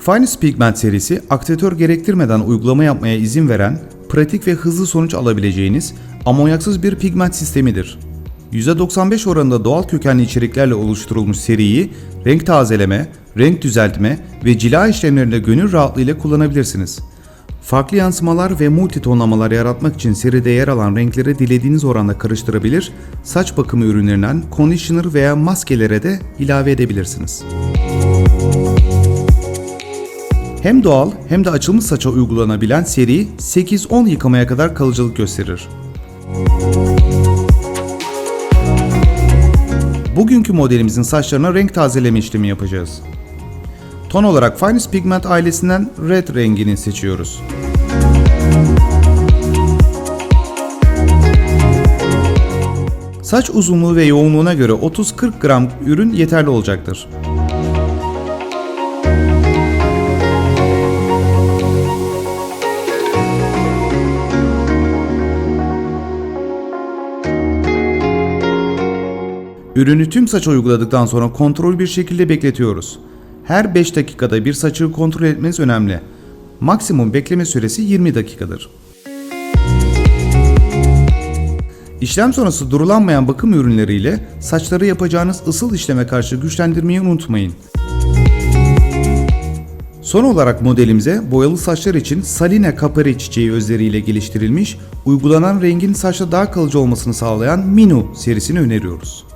Finest Pigment serisi aktivitör gerektirmeden uygulama yapmaya izin veren, pratik ve hızlı sonuç alabileceğiniz amonyaksız bir pigment sistemidir. %95 oranında doğal kökenli içeriklerle oluşturulmuş seriyi renk tazeleme, renk düzeltme ve cila işlemlerinde gönül rahatlığıyla kullanabilirsiniz. Farklı yansımalar ve multi tonlamalar yaratmak için seride yer alan renkleri dilediğiniz oranda karıştırabilir, saç bakımı ürünlerinden conditioner veya maskelere de ilave edebilirsiniz. Hem doğal hem de açılmış saça uygulanabilen seri 8-10 yıkamaya kadar kalıcılık gösterir. Bugünkü modelimizin saçlarına renk tazeleme işlemi yapacağız. Ton olarak Finest Pigment ailesinden Red rengini seçiyoruz. Saç uzunluğu ve yoğunluğuna göre 30-40 gram ürün yeterli olacaktır. Ürünü tüm saça uyguladıktan sonra kontrol bir şekilde bekletiyoruz. Her 5 dakikada bir saçı kontrol etmeniz önemli. Maksimum bekleme süresi 20 dakikadır. İşlem sonrası durulanmayan bakım ürünleriyle saçları yapacağınız ısıl işleme karşı güçlendirmeyi unutmayın. Son olarak modelimize boyalı saçlar için Saline Capari çiçeği özleriyle geliştirilmiş, uygulanan rengin saçta daha kalıcı olmasını sağlayan Minu serisini öneriyoruz.